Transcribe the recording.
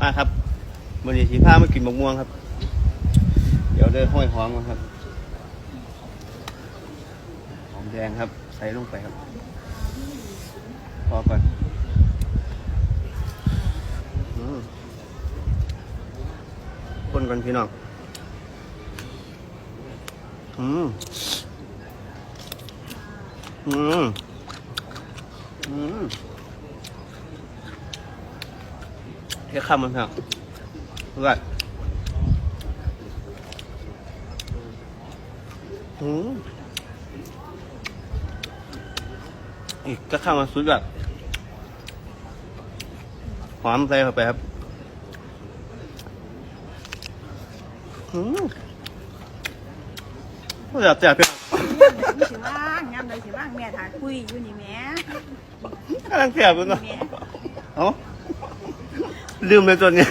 มาครับวันนี้สีผ้าไมากินมะม่วงครับ เดี๋ยวเดินห้อยหอมครับหอมแดงครับ ใส่ลงไปครับ พอก่อนคนก่อนพี่น้อง อืม อืม อืม แค่คำมันครับเพื่อนอืมอีกก็ข้ามาสุดแบบหอมใส่เข้าไปครับอืมอยากแจกเพื่อนมีสิว่างยามใดสิว่างแม่ถ่ายคุยอยู่นี่แม่กำลังแจกเพื่อนเนาะแหม่เอ้า ลืมเลยตัวเนี้ย